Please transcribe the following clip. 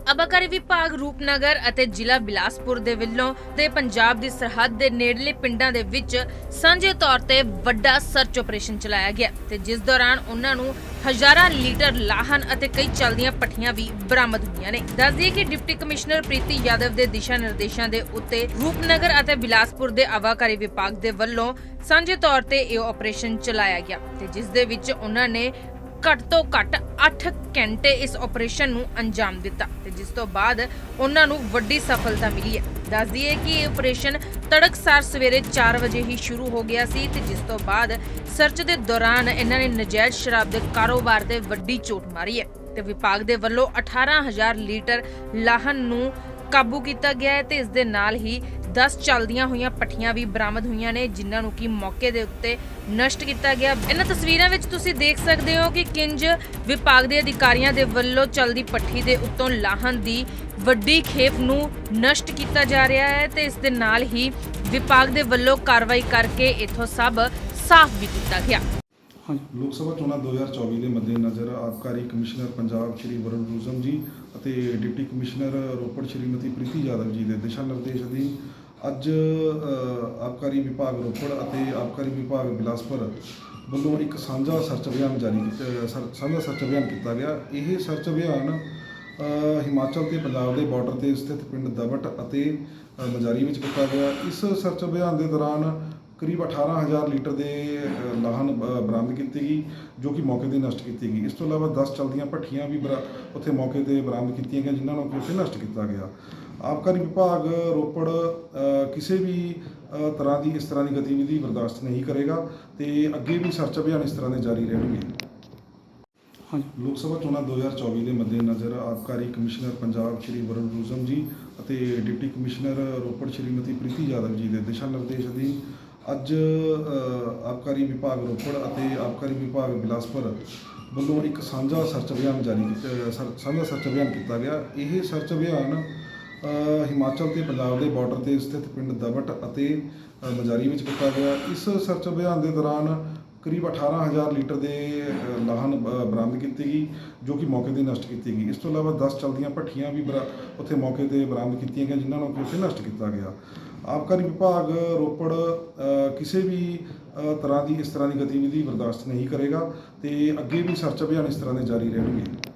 ਅਬਾਕਾਰੀ ਵਿਭਾਗ ਰੂਪਨਗਰ ਅਤੇ ਜ਼ਿਲ੍ਹਾ ਬਿਲਾਸਪੁਰ ਦੇ ਵੱਲੋਂ ਤੇ ਪੰਜਾਬ ਦੀ ਸਰਹੱਦ ਦੇ ਨੇੜਲੇ ਪਿੰਡਾਂ ਦੇ ਵਿੱਚ ਸਾਂਝੇ ਤੌਰ ਤੇ ਵੱਡਾ ਸਰਚ ਆਪਰੇਸ਼ਨ ਚਲਾਇਆ ਗਿਆ ਤੇ ਜਿਸ ਦੌਰਾਨ ਉਹਨਾਂ ਨੂੰ ਹਜ਼ਾਰਾਂ ਲੀਟਰ ਲਾਹਨ ਅਤੇ ਕਈ ਚਲਦੀਆਂ ਪੱਠੀਆਂ ਵੀ ਬਰਾਮਦ ਹੋਈਆਂ ਨੇ। ਦੱਸ ਕਿ ਡਿਪਟੀ ਕਮਿਸ਼ਨਰ ਪ੍ਰੀਤੀ ਯਾਦਵ ਦੇ ਦਿਸ਼ਾ ਨਿਰਦੇਸ਼ਾਂ ਦੇ ਉੱਤੇ ਰੂਪਨਗਰ ਅਤੇ ਬਿਲਾਸਪੁਰ ਦੇ ਆਵਾਕਾਰੀ ਵਿਭਾਗ ਦੇ ਵੱਲੋਂ ਸਾਂਝੇ ਤੌਰ ਤੇ ਇਹ ਆਪਰੇਸ਼ਨ ਚਲਾਇਆ ਗਿਆ ਤੇ ਜਿਸ ਦੇ ਵਿੱਚ ਉਹਨਾਂ ਨੇ ਘੱਟ ਤੋਂ ਘੱਟ 8 ਘੰਟੇ ਇਸ ਆਪਰੇਸ਼ਨ ਨੂੰ ਅੰਜਾਮ ਦਿੱਤਾ ਤੇ ਜਿਸ ਤੋਂ ਬਾਅਦ ਉਹਨਾਂ ਨੂੰ ਵੱਡੀ ਸਫਲਤਾ ਮਿਲੀ ਹੈ। ਦੱਸ ਦਈਏ ਕਿ ਇਹ ਆਪਰੇਸ਼ਨ ਤੜਕਸਾਰ ਸਵੇਰੇ 4 ਵਜੇ ਹੀ ਸ਼ੁਰੂ ਹੋ ਗਿਆ ਸੀ ਤੇ ਜਿਸ ਤੋਂ ਬਾਅਦ ਸਰਚ ਦੇ ਦੌਰਾਨ ਇਹਨਾਂ ਨੇ ਨਜਾਇਜ਼ ਸ਼ਰਾਬ ਦੇ ਕਾਰੋਬਾਰ ਤੇ ਵੱਡੀ ਚੋਟ ਮਾਰੀ ਹੈ ਤੇ ਵਿਭਾਗ ਦੇ ਵੱਲੋਂ 18000 ਲੀਟਰ ਲਾਹਨ ਨੂੰ ਕਾਬੂ ਕੀਤਾ ਗਿਆ ਹੈ ਤੇ ਇਸ ਦੇ ਨਾਲ ਹੀ 10 ਚੱਲਦੀਆਂ ਹੋਈਆਂ ਪੱਠੀਆਂ ਵੀ ਬਰਾਮਦ ਹੋਈਆਂ ਨੇ, ਜਿਨ੍ਹਾਂ ਨੂੰ ਕਿ ਮੌਕੇ ਦੇ ਉੱਤੇ ਨਸ਼ਟ ਕੀਤਾ ਗਿਆ। ਇਹਨਾਂ ਤਸਵੀਰਾਂ ਵਿੱਚ ਤੁਸੀਂ ਦੇਖ ਸਕਦੇ ਹੋ ਕਿ ਕਿੰਜ ਵਿਭਾਗ ਦੇ ਅਧਿਕਾਰੀਆਂ ਦੇ ਵੱਲੋਂ ਚੱਲਦੀ ਪੱਠੀ ਦੇ ਉੱਤੋਂ ਲਾਹਨ ਦੀ ਵੱਡੀ ਖੇਪ ਨੂੰ ਨਸ਼ਟ ਕੀਤਾ ਜਾ ਰਿਹਾ ਹੈ ਤੇ ਇਸ ਦੇ ਨਾਲ ਹੀ ਵਿਭਾਗ ਦੇ ਵੱਲੋਂ ਕਾਰਵਾਈ ਕਰਕੇ ਇਥੋਂ ਸਭ ਸਾਫ਼ ਵੀ ਕੀਤਾ ਗਿਆ। ਹਾਂਜੀ। ਲੋਕ ਸਭਾ ਚੋਣਾਂ 2024 ਦੇ ਮੱਦੇਨਜ਼ਰ ਆਬਕਾਰੀ ਕਮਿਸ਼ਨਰ ਪੰਜਾਬ ਸ਼੍ਰੀ ਵਰੁਣ ਰੂਜਮ ਜੀ ਅਤੇ ਡਿਪਟੀ ਕਮਿਸ਼ਨਰ ਰੋਪੜ ਸ਼੍ਰੀਮਤੀ ਪ੍ਰੀਤੀ ਯਾਦਵ ਜੀ ਦੇ ਦਿਸ਼ਾ ਨਿਰਦੇਸ਼ ਅਧੀਨ ਅੱਜ ਅ, ਆਬਕਾਰੀ ਵਿਭਾਗ ਰੋਪੜ ਅਤੇ ਆਬਕਾਰੀ ਵਿਭਾਗ ਬਿਲਾਸਪੁਰ ਵੱਲੋਂ ਇੱਕ ਸਾਂਝਾ ਸਰਚ ਅਭਿਆਨ ਜਾਰੀ ਕੀਤਾ ਸਰ- ਸਾਂਝਾ ਸਰਚ ਅਭਿਆਨ ਕੀਤਾ ਗਿਆ। ਇਹ ਸਰਚ ਅਭਿਆਨ ਅ, ਹਿਮਾਚਲ ਤੇ ਪੰਜਾਬ ਦੇ ਬਾਰਡਰ ਤੇ ਸਥਿਤ ਪਿੰਡ ਦਵਟ ਅਤੇ ਅ, ਮਜਾਰੀ ਵਿੱਚ ਕੀਤਾ ਗਿਆ। ਇਸ ਸਰਚ ਅਭਿਆਨ ਦੇ ਦੌਰਾਨ ਕਰੀਬ 18000 ਲੀਟਰ ਦੇ ਲਾਹਨ ਬਰਾਮਦ ਕੀਤੀ ਗਈ ਜੋ ਕਿ ਮੌਕੇ ਤੇ ਨਸ਼ਟ ਕੀਤੀ ਗਈ। ਇਸ ਤੋਂ ਇਲਾਵਾ 10 ਚਲਦੀਆਂ ਭੱਠੀਆਂ ਵੀ ਉੱਥੇ ਮੌਕੇ ਤੇ ਬਰਾਮਦ ਕੀਤੀਆਂ ਗਈਆਂ ਜਿਨ੍ਹਾਂ ਨੂੰ ਉੱਥੇ ਨਸ਼ਟ ਕੀਤਾ ਗਿਆ। ਆਬਕਾਰੀ ਵਿਭਾਗ ਰੋਪੜ ਕਿਸੇ ਵੀ ਤਰ੍ਹਾਂ ਦੀ ਇਸ ਤਰ੍ਹਾਂ ਦੀ ਗਤੀਵਿਧੀ ਬਰਦਾਸ਼ਤ ਨਹੀਂ ਕਰੇਗਾ ਤੇ ਅੱਗੇ ਵੀ ਸਰਚ ਅਭਿਆਨ ਇਸ ਤਰ੍ਹਾਂ ਦੇ ਜਾਰੀ ਰਹਿਣਗੇ। ਹਾਂਜੀ। ਲੋਕ ਸਭਾ ਚੋਣਾਂ 2024 ਦੇ ਮੱਦੇਨਜ਼ਰ ਆਬਕਾਰੀ ਕਮਿਸ਼ਨਰ ਪੰਜਾਬ ਸ਼੍ਰੀ ਵਰੁਣ ਰੂਜਮ ਜੀ ਅਤੇ ਡਿਪਟੀ ਕਮਿਸ਼ਨਰ ਰੋਪੜ ਸ਼੍ਰੀਮਤੀ ਪ੍ਰੀਤੀ ਯਾਦਵ ਜੀ ਦੇ ਦਿਸ਼ਾ ਨਿਰਦੇਸ਼ ਅਧੀਨ ਅੱਜ ਆਬਕਾਰੀ ਵਿਭਾਗ ਰੋਪੜ ਅਤੇ ਆਬਕਾਰੀ ਵਿਭਾਗ ਬਿਲਾਸਪੁਰ ਵੱਲੋਂ ਇੱਕ ਸਾਂਝਾ ਸਰਚ ਅਭਿਆਨ ਜਾਰੀ ਕੀਤਾ ਸਾਂਝਾ ਸਰਚ ਅਭਿਆਨ ਕੀਤਾ ਗਿਆ। ਇਹ ਸਰਚ ਅਭਿਆਨ ਹਿਮਾਚਲ ਤੇ ਪੰਜਾਬ ਦੇ ਬਾਰਡਰ ਤੇ ਸਥਿਤ ਪਿੰਡ ਦਵਟ ਅਤੇ ਅ, ਮਜਾਰੀ ਵਿੱਚ ਕੀਤਾ ਗਿਆ। ਇਸ ਸਰਚ ਅਭਿਆਨ ਦੇ ਦੌਰਾਨ ਕਰੀਬ 18000 ਲੀਟਰ ਦੇ ਲਾਹਨ ਬਰਾਮਦ ਕੀਤੀ ਗਈ, ਜੋ ਕਿ ਮੌਕੇ ਤੇ ਨਸ਼ਟ ਕੀਤੀ ਗਈ। ਇਸ ਤੋਂ ਇਲਾਵਾ 10 ਚਲਦੀਆਂ ਭੱਠੀਆਂ ਵੀ ਬਰਾ- ਉੱਥੇ ਮੌਕੇ ਤੇ ਬਰਾਮਦ ਕੀਤੀਆਂ ਗਈਆਂ, ਜਿਨ੍ਹਾਂ ਨੂੰ ਕਿ ਉੱਥੇ ਨਸ਼ਟ ਕੀਤਾ ਗਿਆ। ਆਬਕਾਰੀ ਵਿਭਾਗ ਰੋਪੜ ਕਿਸੇ ਵੀ ਤਰ੍ਹਾਂ ਦੀ ਇਸ ਤਰ੍ਹਾਂ ਦੀ ਗਤੀਵਿਧੀ ਬਰਦਾਸ਼ਤ ਨਹੀਂ ਕਰੇਗਾ ਤੇ ਅੱਗੇ ਵੀ ਸਰਚ ਅਭਿਆਨ ਇਸ ਤਰ੍ਹਾਂ ਦੇ ਜਾਰੀ ਰਹਿਣਗੇ।